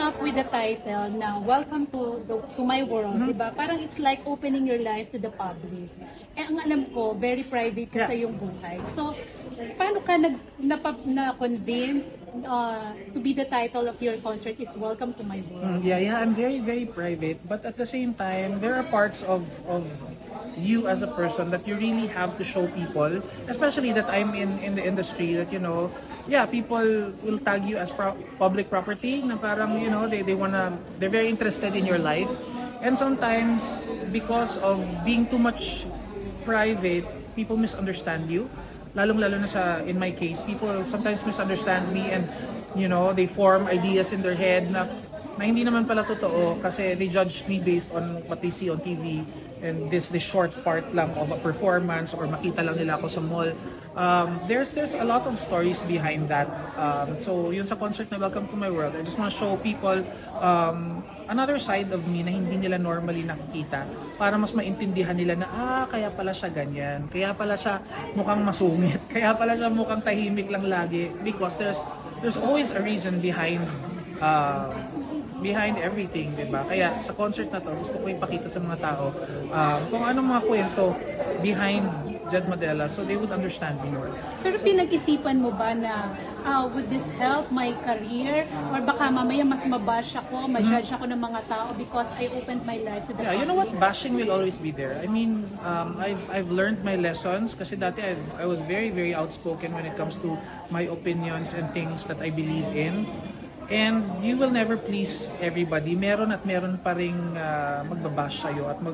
up with the title na Welcome to the, to my world, Mm-hmm. di ba? Parang it's like opening your life to the public. Eh, ang alam ko, very private sa Yeah. iyong buhay. So, paano ka nag, na-convince uh, to be the title of your concert is Welcome to my world? Mm, Yeah, yeah, I'm very, very private. But at the same time, there are parts of of you as a person that you really have to show people, especially that I'm in in the industry. That you know, yeah, people will tag you as pro- public property. Na parang you know, they they wanna, they're very interested in your life. And sometimes, because of being too much private, people misunderstand you. Lalong-lalo na sa, in my case, people sometimes misunderstand me and, you know, they form ideas in their head na, na hindi naman pala totoo kasi they judge me based on what they see on TV and this this short part lang of a performance or makita lang nila ako sa mall. Um, there's there's a lot of stories behind that. Um, so yun sa concert na Welcome to My World, I just want to show people um, another side of me na hindi nila normally nakikita para mas maintindihan nila na ah kaya pala siya ganyan kaya pala siya mukhang masungit kaya pala siya mukhang tahimik lang lagi because there's there's always a reason behind uh, behind everything, di ba? Kaya sa concert na to, gusto ko ipakita sa mga tao um, kung anong mga kwento behind Jed Madela so they would understand me more. Pero pinag-isipan mo ba na ah, would this help my career? Or baka mamaya mas mabash ako, ma-judge ako ng mga tao because I opened my life to the Yeah, you know what? Bashing will always be there. I mean, um, I've, I've learned my lessons kasi dati I've, I was very, very outspoken when it comes to my opinions and things that I believe in. And you will never please everybody. Meron at meron pa ring uh, magbabash sa'yo at mag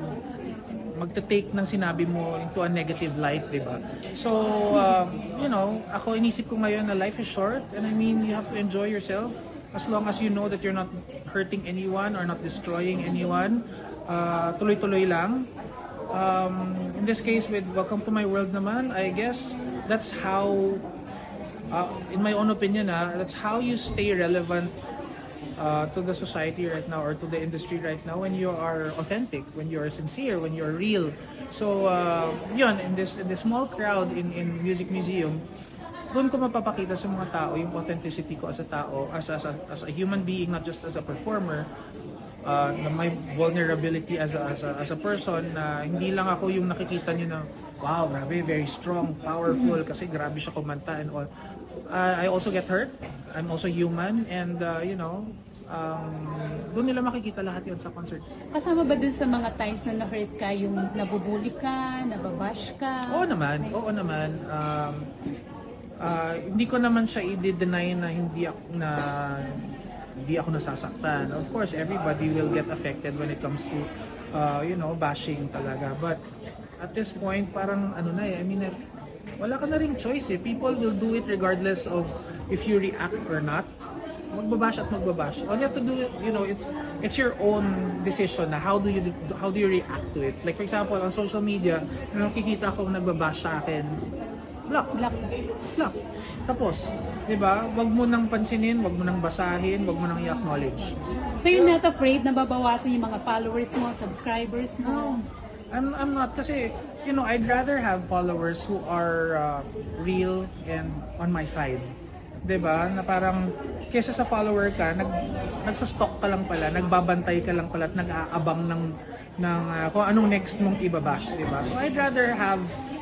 magte-take ng sinabi mo into a negative light, di ba? So, um, you know, ako inisip ko ngayon na life is short and I mean, you have to enjoy yourself as long as you know that you're not hurting anyone or not destroying anyone. Uh, tuloy-tuloy lang. Um, in this case, with Welcome to My World naman, I guess that's how, uh, in my own opinion, ah, that's how you stay relevant uh, to the society right now or to the industry right now when you are authentic, when you are sincere, when you are real. So, uh, yun, in this in this small crowd in in Music Museum, doon ko mapapakita sa mga tao yung authenticity ko as a tao, as, as, a, as a human being, not just as a performer, uh, na my vulnerability as a, as a, as a person na hindi lang ako yung nakikita niyo na wow, grabe, very strong, powerful kasi grabe siya kumanta and all. Uh, I also get hurt. I'm also human and uh, you know, um, doon nila makikita lahat yon sa concert. Kasama ba dun sa mga times na na-hurt ka, yung nabubuli ka, nababash ka? Oo naman, oo naman. Um, ah, hindi ko naman siya i-deny na hindi ako na hindi ako nasasaktan. Of course, everybody will get affected when it comes to uh, you know, bashing talaga. But at this point, parang ano na eh, I mean, eh, wala ka na ring choice eh. People will do it regardless of if you react or not. Magbabash at magbabash. All you have to do, you know, it's it's your own decision na how do you how do you react to it. Like for example, on social media, nung nakikita akong nagbabash sa akin, block, Black. block. Tapos, 'di ba? Wag mo nang pansinin, wag mo nang basahin, wag mo nang i-acknowledge. So you're not afraid na babawasan yung mga followers mo, subscribers mo? I'm I'm not kasi you know, I'd rather have followers who are uh, real and on my side. 'Di ba? Na parang kesa sa follower ka, nag nagsa-stalk ka lang pala, nagbabantay ka lang pala at nag-aabang ng ng uh, kung anong next mong ibabash, 'di ba? So I'd rather have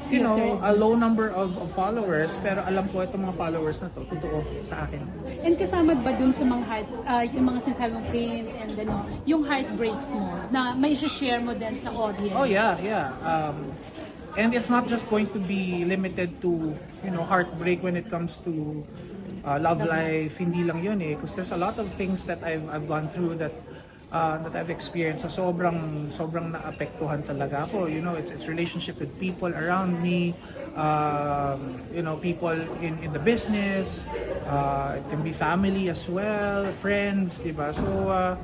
you know, a low number of, of followers pero alam ko itong mga followers na to totoo sa akin. And kasama ba dun sa mga heart, ah, yung mga sinasabi mong pains and ano, yung heartbreaks mo na may share mo din sa audience? Oh yeah, yeah. Um, and it's not just going to be limited to you know heartbreak when it comes to uh, love life. Hindi lang yun eh, because there's a lot of things that I've I've gone through that uh, that I've experienced. So sobrang sobrang naapektuhan talaga ako. You know, it's it's relationship with people around me. Um, you know, people in in the business. Uh, it can be family as well, friends, diba? So. Uh,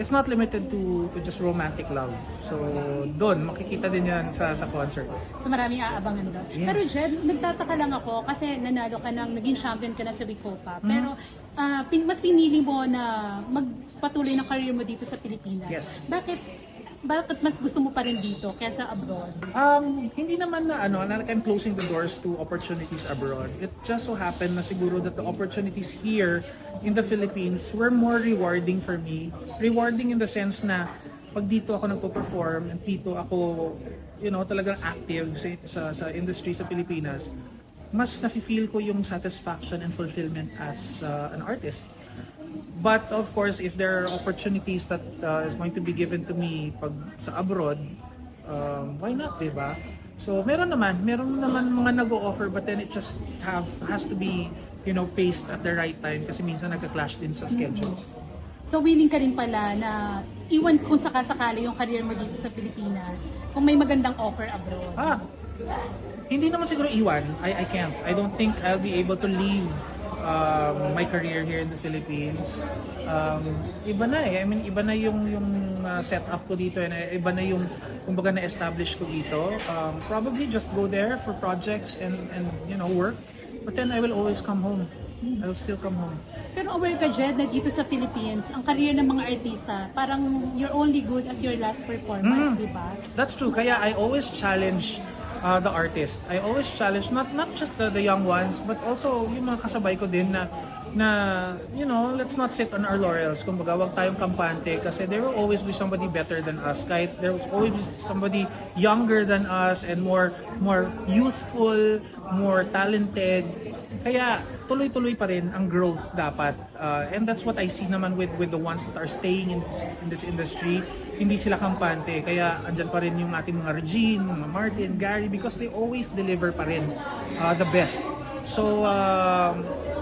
it's not limited to to just romantic love. So, doon makikita din 'yan sa sa concert. So maraming aabangan doon. Yes. Pero Jed, nagtataka lang ako kasi nanalo ka ng, naging champion ka na sa Wicopa. Mm-hmm. Pero ah, pin, mas pinili mo na magpatuloy ng career mo dito sa Pilipinas. Yes. Bakit bakit mas gusto mo pa rin dito kaysa abroad? Um, hindi naman na ano, na I'm closing the doors to opportunities abroad. It just so happened na siguro that the opportunities here in the Philippines were more rewarding for me. Rewarding in the sense na pag dito ako nagpo-perform, dito ako, you know, talagang active sa, sa, sa industry sa Pilipinas, mas nafe-feel ko yung satisfaction and fulfillment as uh, an artist. But of course, if there are opportunities that uh, is going to be given to me pag sa abroad, um, why not, 'di ba? So, meron naman, meron naman mga nag-o-offer but then it just have has to be, you know, paced at the right time kasi minsan nagka-clash din sa schedules. So willing ka rin pala na iwan kung sakasakali yung career mo dito sa Pilipinas kung may magandang offer abroad. Ah, hindi naman siguro iwan. I, I can't. I don't think I'll be able to leave um, my career here in the Philippines. Um, iba na eh. I mean, iba na yung, yung uh, setup ko dito. And iba na yung, kumbaga na-establish ko dito. Um, probably just go there for projects and, and, you know, work. But then I will always come home. I will still come home. Pero aware ka, Jed, na dito sa Philippines, ang career ng mga artista, parang you're only good as your last performance, di ba? That's true. Kaya I always challenge uh, the artist. I always challenge not not just the, the young ones, but also yung mga kasabay ko din na na you know, let's not sit on our laurels. Kumbaga, wag tayong kampante kasi there will always be somebody better than us. Kahit there will always be somebody younger than us and more more youthful, more talented. Kaya tuloy-tuloy pa rin ang growth dapat. Uh, and that's what I see naman with with the ones that are staying in this, in this industry. Hindi sila kampante. Kaya andyan pa rin yung ating mga Regine, mga Martin, Gary because they always deliver pa rin uh, the best. So, um,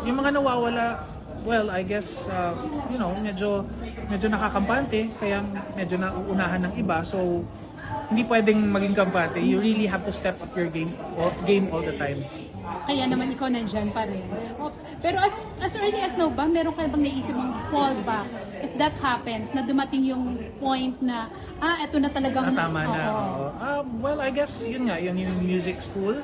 yung mga nawawala, well, I guess, uh, you know, medyo, medyo nakakampante, kaya medyo nauunahan ng iba. So, hindi pwedeng maging kampante. You really have to step up your game, all, game all the time. Kaya naman ikaw nandyan pa rin. O, Pero as, as early as now ba, meron ka bang naisip mong fallback if that happens, na dumating yung point na, ah, eto na talagang... Ah, tama na. Oo. Ah, well, I guess yun nga, yun yung music school,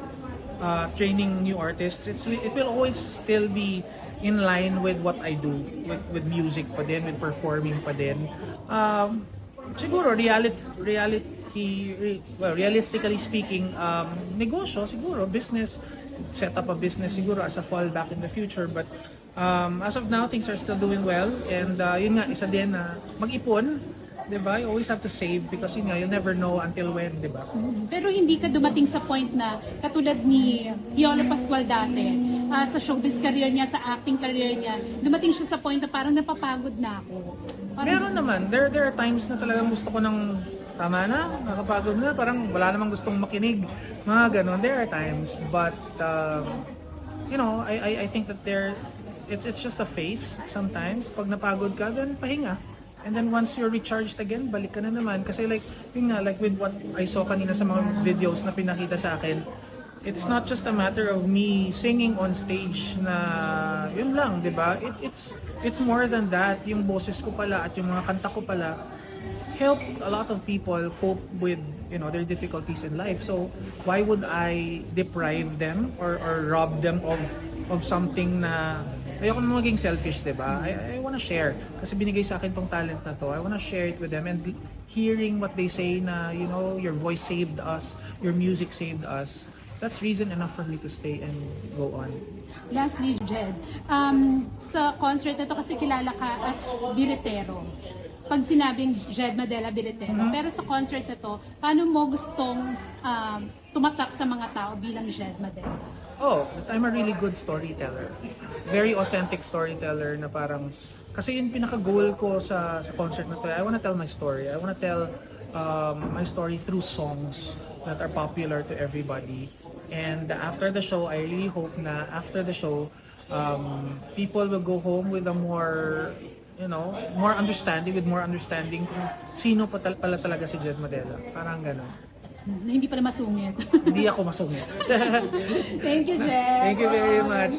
uh, training new artists. It's it will always still be in line with what I do, with, with music pa din, with performing pa din. Um, siguro reality reality re- well realistically speaking um negosyo siguro business set up a business siguro as a fallback in the future but um as of now things are still doing well and uh, yun nga isa din na mag-ipon 'di ba you always have to save because yun nga you never know until when 'di ba Pero hindi ka dumating sa point na katulad ni Yolo Pascual dati, ah, sa showbiz career niya, sa acting career niya, dumating siya sa point na parang napapagod na ako. Parang, Meron naman. There, there are times na talagang gusto ko ng tama na, nakapagod na, parang wala namang gustong makinig. Mga ganon. There are times. But, um, you know, I, I, I think that there, it's, it's just a phase sometimes. Pag napagod ka, then pahinga. And then once you're recharged again, balik ka na naman. Kasi like, yun nga, like with what I saw kanina sa mga videos na pinakita sa akin, it's not just a matter of me singing on stage na yun lang, 'di ba? It, it's it's more than that. Yung boses ko pala at yung mga kanta ko pala help a lot of people cope with you know their difficulties in life. So why would I deprive them or or rob them of of something na ayoko na maging selfish, 'di ba? I, I wanna share kasi binigay sa akin tong talent na to. I wanna share it with them and hearing what they say na you know your voice saved us, your music saved us that's reason enough for me to stay and go on. Lastly, Jed, um, sa concert na to kasi kilala ka as biletero. Pag sinabing Jed Madela biletero. Mm-hmm. Pero sa concert na to, paano mo gustong um, tumatak sa mga tao bilang Jed Madela? Oh, but I'm a really good storyteller. Very authentic storyteller na parang kasi yung pinaka-goal ko sa sa concert na to, I wanna tell my story. I wanna tell um, my story through songs that are popular to everybody. And after the show, I really hope na after the show, um, people will go home with a more you know, more understanding, with more understanding kung sino pa tal- pala talaga si Jed Madela. Parang gano'n. Na hindi pa na masungit. Hindi ako masungit. Thank you, Jed. Thank you very much.